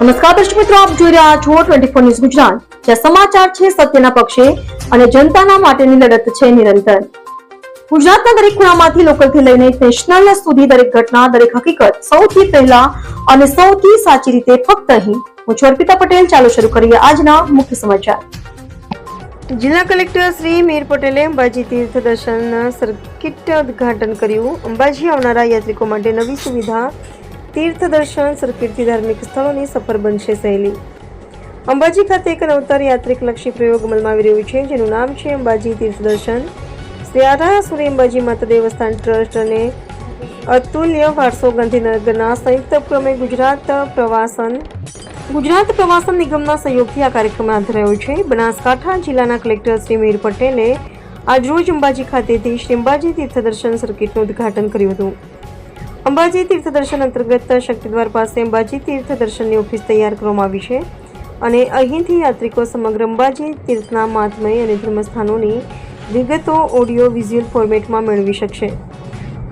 નમસ્કાર દર્શક મિત્રો, આપ જોઈ રહ્યા છો ટ્વેન્ટી ફોર ન્યૂઝ ગુજરાત. જ્યાં સમાચાર છે સત્યના પક્ષે અને જનતાના માટેની લડત છે નિરંતર. ગુજરાતના દરેક ખૂણામાંથી લોકલથી લઈને નેશનલ સુધી દરેક ઘટના, દરેક હકીકત સૌથી પહેલા અને સૌથી સાચી રીતે ફક્ત અહીં. હું છું અર્પિતા પટેલ. ચાલો શરૂ કરીએ આજના મુખ્ય સમાચાર. જિલ્લા કલેક્ટર શ્રી મીર પટેલે અંબાજી તીર્થ દર્શન સર્કિટ ઉદ્ઘાટન કર્યું. અંબાજી આવનારા યાત્રિકો માટે નવી સુવિધા તીર્થ દર્શન સરકીર્તિ ધાર્મિક સ્થળોની સફર બનશે સહેલી. અંબાજી ખાતે એક નવતર યાત્રિક લક્ષી પ્રયોગ અમલમાં આવી રહ્યું છે, જેનું નામ છે અંબાજી તીર્થ દર્શન શ્રી સૂર્ય અંબાજી માતા દેવસ્થાન ટ્રસ્ટ અને અતુલ્ય વારસો ગાંધીનગરના સંયુક્ત ઉપક્રમે ગુજરાત પ્રવાસન ગુજરાત પ્રવાસન નિગમના સહયોગથી આ કાર્યક્રમ હાથ ધરાયો છે. બનાસકાંઠા જિલ્લાના કલેક્ટર શ્રી મીર પટેલે આજરોજ અંબાજી ખાતેથી શ્રી અંબાજી તીર્થદર્શન સર્કિટનું ઉદ્ઘાટન કર્યું હતું. અંબાજી તીર્થ દર્શન અંતર્ગત શક્તિદ્વાર પાસે અંબાજી તીર્થ દર્શનની ઓફિસ તૈયાર કરવામાં આવી છે અને અહીંથી યાત્રિકો સમગ્ર અંબાજી તીર્થના મહાત્મય અને ધર્મસ્થાનોની વિગતો ઓડિયો, વિઝ્યુઅલ ફોર્મેટમાં મેળવી શકશે.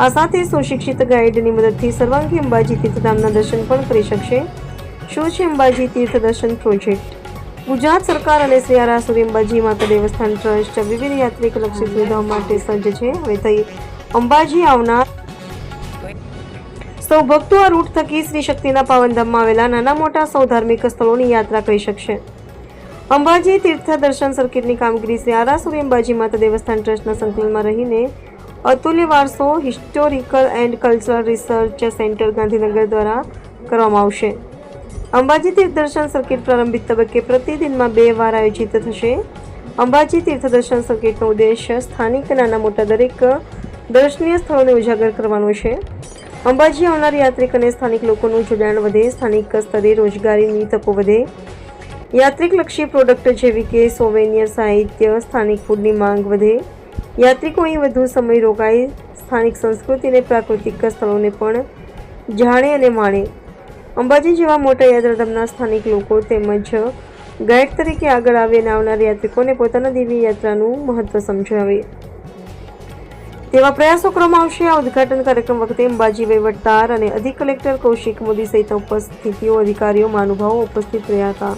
આ સાથે સુશિક્ષિત ગાઈડની મદદથી સર્વાંગી અંબાજી તીર્થધામના દર્શન પણ કરી શકશે. શું છે અંબાજી તીર્થ દર્શન પ્રોજેક્ટ? ગુજરાત સરકાર અને શ્રી આરાસુરી અંબાજી માતા દેવસ્થાન ટ્રસ્ટ વિવિધ યાત્રિક લક્ષી સુવિધાઓ માટે સજ્જ છે. હવે થઈ અંબાજી આવનાર સૌ ભક્તો આ રૂટ થકી શ્રી શક્તિના પાવનધામમાં આવેલા નાના મોટા સૌ ધાર્મિક સ્થળોની યાત્રા કરી શકશે. અંબાજી તીર્થ દર્શન સર્કિટની કામગીરી શ્રી આરાસુરી અંબાજી માતા દેવસ્થાન ટ્રસ્ટના સંકલનમાં રહીને અતુલ્ય વારસો historical and cultural research centre Gandhinagar દ્વારા કરવામાં આવશે. અંબાજી તીર્થ દર્શન સર્કિટ પ્રારંભિક તબક્કે પ્રતિદિનમાં બે વાર આયોજિત થશે. અંબાજી તીર્થ દર્શન સર્કિટનો ઉદ્દેશ્ય સ્થાનિક નાના મોટા દરેક દર્શનીય સ્થળોને ઉજાગર કરવાનો છે. અંબાજી આવનાર યાત્રિક અને સ્થાનિક લોકોનું જોડાણ વધે, સ્થાનિક સ્તરે રોજગારીની તકો વધે. યાત્રિકલક્ષી પ્રોડક્ટ જેવી કે સોવેનિયર સાહિત્ય, સ્થાનિક ફૂડની માંગ વધે. યાત્રિકો અહીં વધુ સમય રોકાય, સ્થાનિક સંસ્કૃતિ અને પ્રાકૃતિક સ્થળોને પણ જાણે અને માણે. અંબાજી જેવા મોટા યાત્રાધામના સ્થાનિક લોકો તેમજ ગાઈડ તરીકે આગળ આવે અને આવનાર યાત્રિકોને પોતાના દેવી યાત્રાનું મહત્ત્વ સમજાવે. તેવા પ્રયાસો કરવામાં આવશે. આ ઉદ્ઘાટન કાર્યક્રમ વખતે અંબાજી વહીવટદાર અને અધિક કલેક્ટર કૌશિક મોદી સહિત ઉપસ્થિતિઓ, અધિકારીઓ, મહાનુભાવો ઉપસ્થિત રહ્યા હતા.